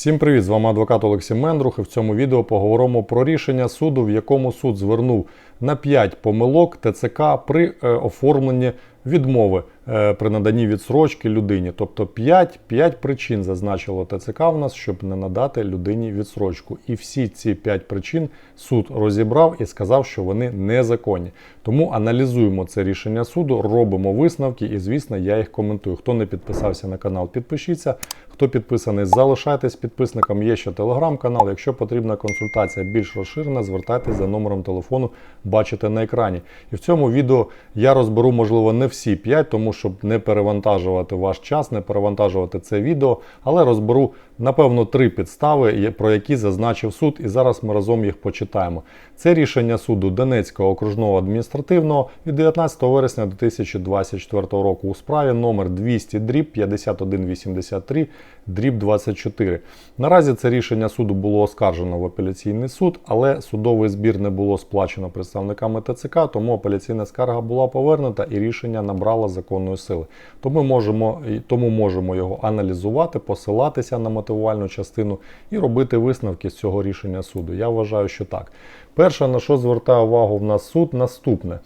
Всім привіт! З вами адвокат Олексій Мендрух. І в цьому відео поговоримо про рішення суду, в якому суд звернув на 5 помилок ТЦК при е, оформленні відмови е, при наданні відсрочки людині. Тобто 5, 5 причин зазначило ТЦК в нас, щоб не надати людині відсрочку. І всі ці 5 причин суд розібрав і сказав, що вони незаконні. Тому аналізуємо це рішення суду, робимо висновки, і звісно, я їх коментую. Хто не підписався на канал, підпишіться. Хто підписаний, залишайтесь підписником. Є ще телеграм-канал. Якщо потрібна консультація більш розширена, звертайтесь за номером телефону, бачите на екрані. І в цьому відео я розберу, можливо, не всі 5, тому щоб не перевантажувати ваш час, не перевантажувати це відео, але розберу, напевно, три підстави, про які зазначив суд, і зараз ми разом їх почитаємо. Це рішення суду Донецького окружного адміністративного від 19 вересня 2024 року у справі номер 200 дріб 5183 дріб 24. Наразі це рішення суду було оскаржено в апеляційний суд, але судовий збір не було сплачено представниками ТЦК, тому апеляційна скарга була повернута і рішення набрало законної сили. Тому можемо, тому можемо його аналізувати, посилатися на мотивувальну частину і робити висновки з цього рішення суду. Я вважаю, що так. Перше, на що звертає увагу в нас суд, наступне.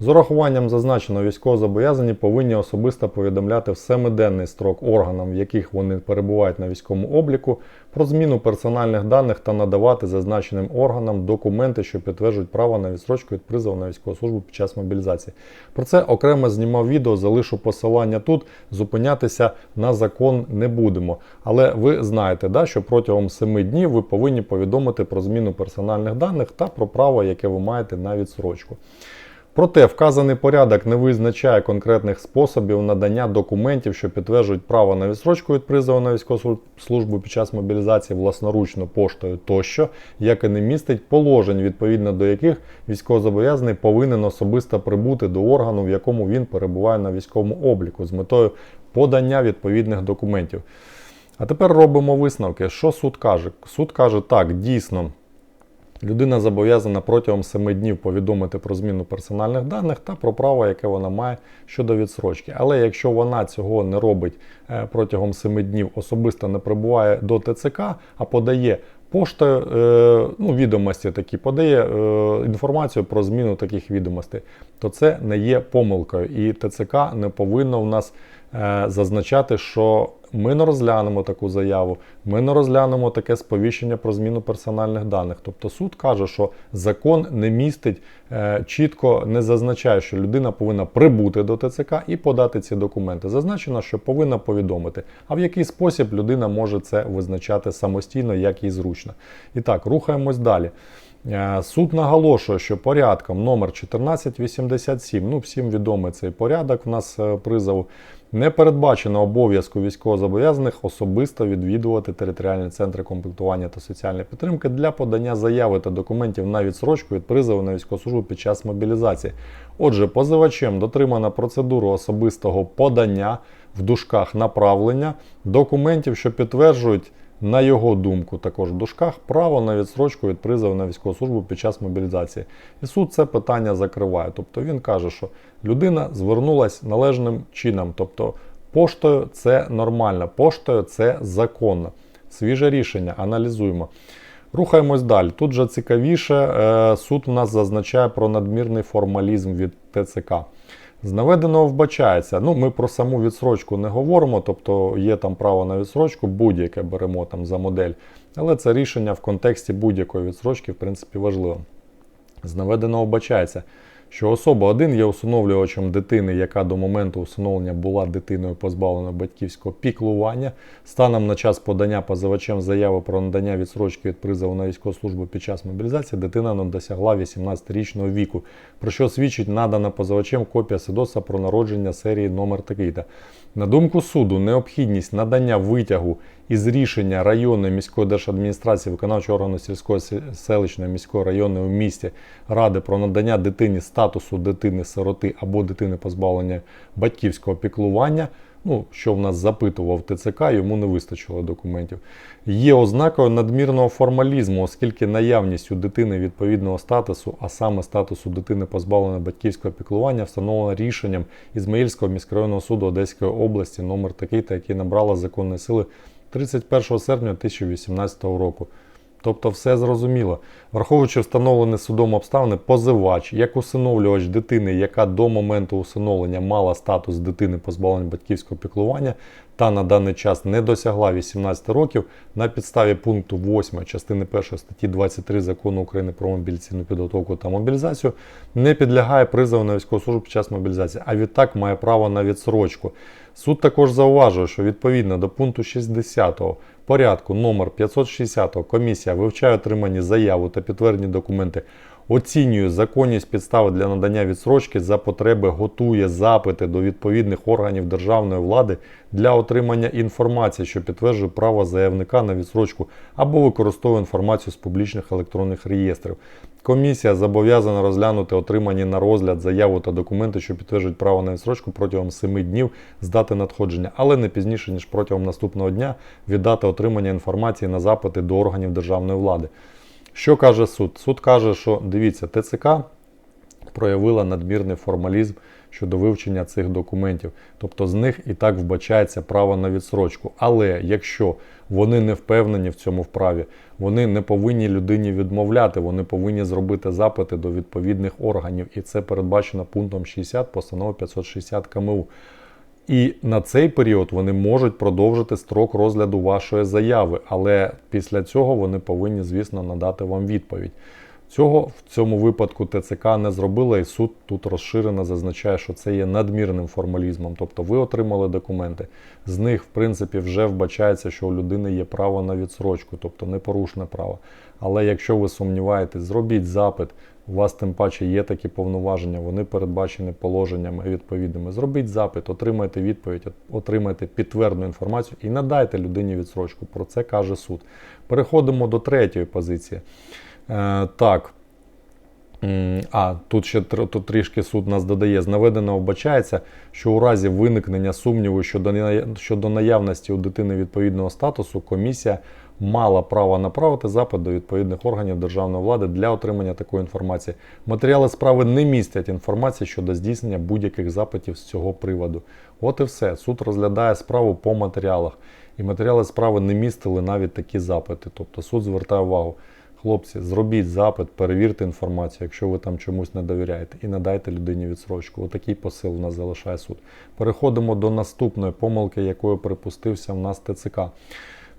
З урахуванням зазначеного військовозобов'язані повинні особисто повідомляти в семиденний строк органам, в яких вони перебувають на військовому обліку, про зміну персональних даних та надавати зазначеним органам документи, що підтверджують право на відсрочку від призову на військову службу під час мобілізації. Про це окремо знімав відео, залишу посилання тут. Зупинятися на закон не будемо. Але ви знаєте, да, що протягом 7 днів ви повинні повідомити про зміну персональних даних та про право, яке ви маєте на відсрочку. Проте вказаний порядок не визначає конкретних способів надання документів, що підтверджують право на відсрочку від призову на військову службу під час мобілізації власноручно поштою тощо, як і не містить положень, відповідно до яких військовозобов'язаний повинен особисто прибути до органу, в якому він перебуває на військовому обліку, з метою подання відповідних документів. А тепер робимо висновки. Що суд каже? Суд каже, так, дійсно. Людина зобов'язана протягом 7 днів повідомити про зміну персональних даних та про право, яке вона має щодо відсрочки. Але якщо вона цього не робить е, протягом 7 днів, особисто не прибуває до ТЦК, а подає поштою е, ну, відомості такі, подає е, інформацію про зміну таких відомостей, то це не є помилкою. І ТЦК не повинно в нас зазначати, що ми не розглянемо таку заяву, ми не розглянемо таке сповіщення про зміну персональних даних. Тобто суд каже, що закон не містить, е, чітко не зазначає, що людина повинна прибути до ТЦК і подати ці документи. Зазначено, що повинна повідомити. А в який спосіб людина може це визначати самостійно, як їй зручно. І так, рухаємось далі. Е, Суд наголошує, що порядком номер 1487, ну всім відомий цей порядок в нас е, призову, не передбачено обов'язку військовозобов'язаних особисто відвідувати територіальні центри комплектування та соціальної підтримки для подання заяви та документів на відсрочку від призову на військову службу під час мобілізації. Отже, позивачем дотримана процедура особистого подання в дужках направлення документів, що підтверджують на його думку, також в дужках, право на відсрочку від призову на військову службу під час мобілізації. І суд це питання закриває. Тобто він каже, що людина звернулась належним чином. Тобто поштою це нормально, поштою це законно. Свіже рішення, аналізуємо. Рухаємось далі. Тут же цікавіше, е, суд у нас зазначає про надмірний формалізм від ТЦК. З наведеного вбачається, ну ми про саму відсрочку не говоримо, тобто є там право на відсрочку, будь-яке беремо там за модель, але це рішення в контексті будь-якої відсрочки, в принципі, важливо. З наведеного вбачається, що особа 1 є усиновлювачем дитини, яка до моменту усиновлення була дитиною позбавленою батьківського піклування. Станом на час подання позивачем заяви про надання відсрочки від призову на військову службу під час мобілізації дитина не досягла 18-річного віку, про що свідчить надана позивачем копія свідоцтва про народження серії номер такий-то. На думку суду, необхідність надання витягу із рішення районної міської держадміністрації виконавчого органу сільської селищної міської районної у місті ради про надання дитині статусу дитини-сироти або дитини позбавлення батьківського піклування. Ну, що в нас запитував ТЦК, йому не вистачило документів. Є ознакою надмірного формалізму, оскільки наявність у дитини відповідного статусу, а саме статусу дитини позбавленої батьківського піклування, встановлено рішенням Ізмаїльського міськрайонного суду Одеської області номер такий, та який набрала законної сили 31 серпня 2018 року. Тобто все зрозуміло. Враховуючи встановлені судом обставини, позивач, як усиновлювач дитини, яка до моменту усиновлення мала статус дитини позбавлення батьківського піклування та на даний час не досягла 18 років, на підставі пункту 8 частини 1 статті 23 закону України про мобілізаційну підготовку та мобілізацію, не підлягає призову на військову службу під час мобілізації, а відтак має право на відсрочку. Суд також зауважує, що відповідно до пункту 60 порядку номер 560 комісія вивчає отримані заяву та підтверджені документи, оцінює законність підстави для надання відсрочки за потреби, готує запити до відповідних органів державної влади для отримання інформації, що підтверджує право заявника на відсрочку або використовує інформацію з публічних електронних реєстрів. Комісія зобов'язана розглянути отримані на розгляд заяву та документи, що підтверджують право на відсрочку протягом 7 днів з дати надходження, але не пізніше ніж протягом наступного дня від дати отримання інформації на запити до органів державної влади. Що каже суд? Суд каже, що дивіться, ТЦК проявила надмірний формалізм щодо вивчення цих документів. Тобто з них і так вбачається право на відсрочку. Але якщо вони не впевнені в цьому вправі, вони не повинні людині відмовляти, вони повинні зробити запити до відповідних органів. І це передбачено пунктом 60 постанови 560 КМУ. І на цей період вони можуть продовжити строк розгляду вашої заяви, але після цього вони повинні, звісно, надати вам відповідь. Цього в цьому випадку ТЦК не зробила, і суд тут розширено зазначає, що це є надмірним формалізмом. Тобто ви отримали документи, з них, в принципі, вже вбачається, що у людини є право на відсрочку, тобто непорушне право. Але якщо ви сумніваєтесь, зробіть запит, у вас тим паче є такі повноваження, вони передбачені положеннями відповідними. Зробіть запит, отримайте відповідь, отримайте підтверджену інформацію і надайте людині відсрочку. Про це каже суд. Переходимо до третьої позиції. Е, так. А, тут ще тут трішки суд нас додає. З наведеного вбачається, що у разі виникнення сумніву щодо наявності у дитини відповідного статусу, комісія мала право направити запит до відповідних органів державної влади для отримання такої інформації. Матеріали справи не містять інформації щодо здійснення будь-яких запитів з цього приводу. От і все. Суд розглядає справу по матеріалах. І матеріали справи не містили навіть такі запити. Тобто суд звертає увагу. Хлопці, зробіть запит, перевірте інформацію, якщо ви там чомусь не довіряєте, і надайте людині відсрочку. Отакий посил у нас залишає суд. Переходимо до наступної помилки, якою припустився в нас ТЦК.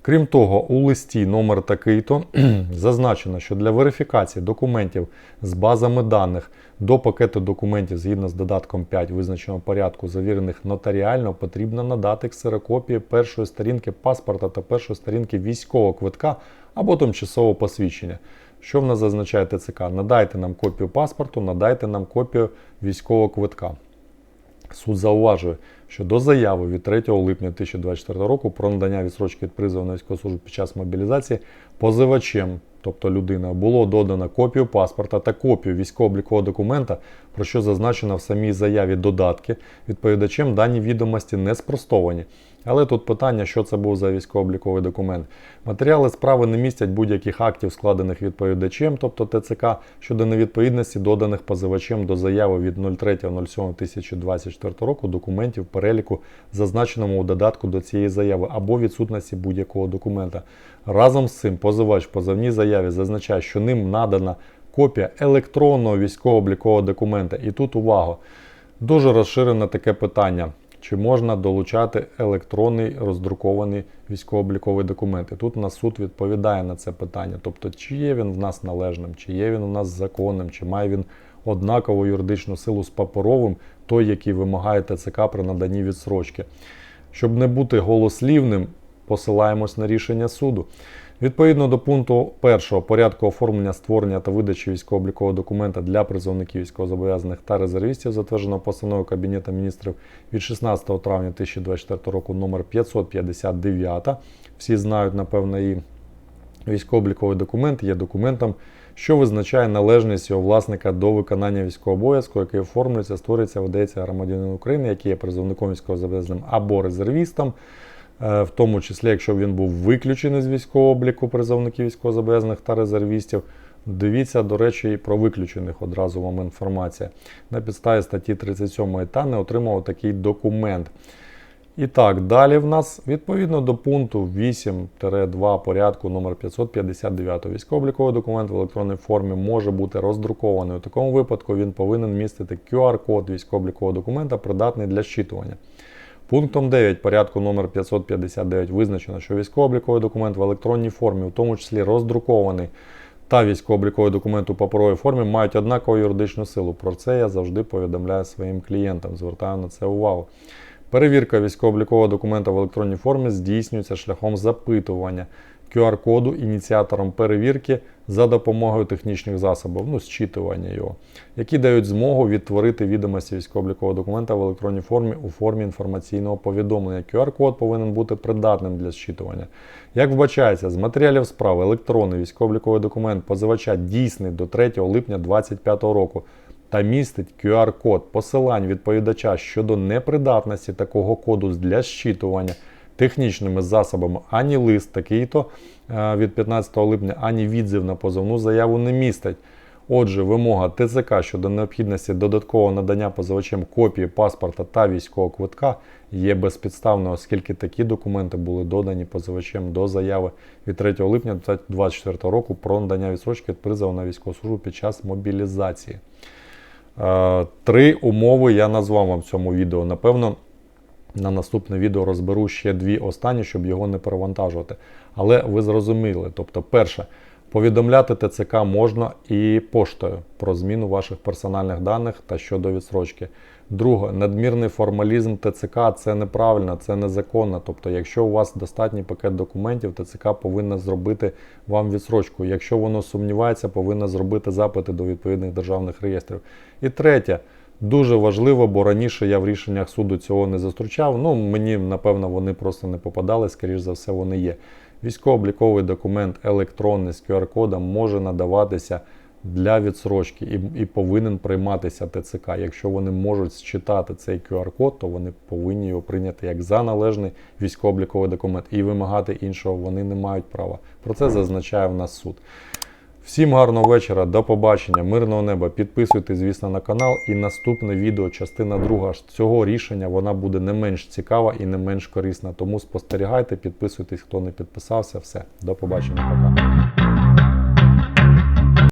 Крім того, у листі номер такий-то зазначено, що для верифікації документів з базами даних до пакету документів згідно з додатком 5 визначеного порядку, завірених нотаріально, потрібно надати ксерокопії першої сторінки паспорта та першої сторінки військового квитка або тимчасового посвідчення. Що в нас зазначає ТЦК? Надайте нам копію паспорту, надайте нам копію військового квитка. Суд зауважує, що до заяви від 3 липня 2024 року про надання відсрочки від призову на військову службу під час мобілізації позивачем, тобто людина, було додано копію паспорта та копію військово-облікового документа, про що зазначено в самій заяві додатки. Відповідачем дані відомості не спростовані. Але тут питання, що це був за військово-обліковий документ. Матеріали справи не містять будь-яких актів, складених відповідачем, тобто ТЦК, щодо невідповідності, доданих позивачем до заяви від 03.07.2024 року документів переліку, зазначеному у додатку до цієї заяви, або відсутності будь-якого документа. Разом з цим позивач в позовній заяві зазначає, що ним надана копія електронного військово-облікового документа. І тут увага! Дуже розширене таке питання. Чи можна долучати електронний роздрукований військово-обліковий документ? І тут у нас суд відповідає на це питання. Тобто, чи є він в нас належним, чи є він у нас законним, чи має він однакову юридичну силу з паперовим, той, який вимагає ТЦК при наданні відсрочки. Щоб не бути голослівним, посилаємось на рішення суду. Відповідно до пункту 1 порядку оформлення створення та видачі військово-облікового документа для призовників військовозобов'язаних та резервістів, затвердженого постановою Кабінету міністрів від 16 травня 2024 року номер 559. Всі знають, напевно, і військово-обліковий документ є документом, що визначає належність його власника до виконання військового обов'язку, який оформлюється, створюється, видається громадянин України, який є призовником військовозобов'язаним або резервістом. Е, в тому числі, якщо він був виключений з військового обліку призовників військовозобов'язаних та резервістів. Дивіться, до речі, і про виключених одразу вам інформація. На підставі статті 37 та не отримав такий документ. І так, далі в нас відповідно до пункту 8-2 порядку номер 559 військово-обліковий документ в електронній формі може бути роздрукований. У такому випадку він повинен містити QR-код військово-облікового документа, придатний для щитування. Пунктом 9 порядку номер 559 визначено, що військово-обліковий документ в електронній формі, у тому числі роздрукований, та військово-обліковий документ у паперовій формі мають однакову юридичну силу. Про це я завжди повідомляю своїм клієнтам. Звертаю на це увагу. Перевірка військово-облікового документа в електронній формі здійснюється шляхом запитування QR-коду ініціатором перевірки за допомогою технічних засобів, ну, зчитування його, які дають змогу відтворити відомості військово-облікового документа в електронній формі у формі інформаційного повідомлення. QR-код повинен бути придатним для зчитування. Як вбачається, з матеріалів справи електронний військово-обліковий документ позивача дійсний до 3 липня 2025 року та містить QR-код посилань відповідача щодо непридатності такого коду для зчитування технічними засобами ані лист такий-то е, від 15 липня, ані відзив на позовну заяву не містить. Отже, вимога ТЦК щодо необхідності додаткового надання позивачем копії паспорта та військового квитка є безпідставною, оскільки такі документи були додані позивачем до заяви від 3 липня 2024 року про надання відсрочки від призову на військову службу під час мобілізації. Е, Три умови я назвав вам в цьому відео. Напевно, на наступне відео розберу ще дві останні, щоб його не перевантажувати. Але ви зрозуміли. Тобто, перше, повідомляти ТЦК можна і поштою про зміну ваших персональних даних та щодо відсрочки. Друге, надмірний формалізм ТЦК це неправильно, це незаконно. Тобто, якщо у вас достатній пакет документів, ТЦК повинна зробити вам відсрочку. Якщо воно сумнівається, повинна зробити запити до відповідних державних реєстрів. І третє. Дуже важливо, бо раніше я в рішеннях суду цього не зустрічав. Ну, мені, напевно, вони просто не попадали, скоріш за все, вони є. Військово-обліковий документ електронний з QR-кодом може надаватися для відсрочки і, і повинен прийматися ТЦК. Якщо вони можуть считати цей QR-код, то вони повинні його прийняти як за належний військово-обліковий документ і вимагати іншого вони не мають права. Про це зазначає в нас суд. Всім гарного вечора, до побачення, мирного неба. Підписуйтесь, звісно, на канал. І наступне відео, частина друга цього рішення, вона буде не менш цікава і не менш корисна. Тому спостерігайте, підписуйтесь, хто не підписався. Все, до побачення, пока.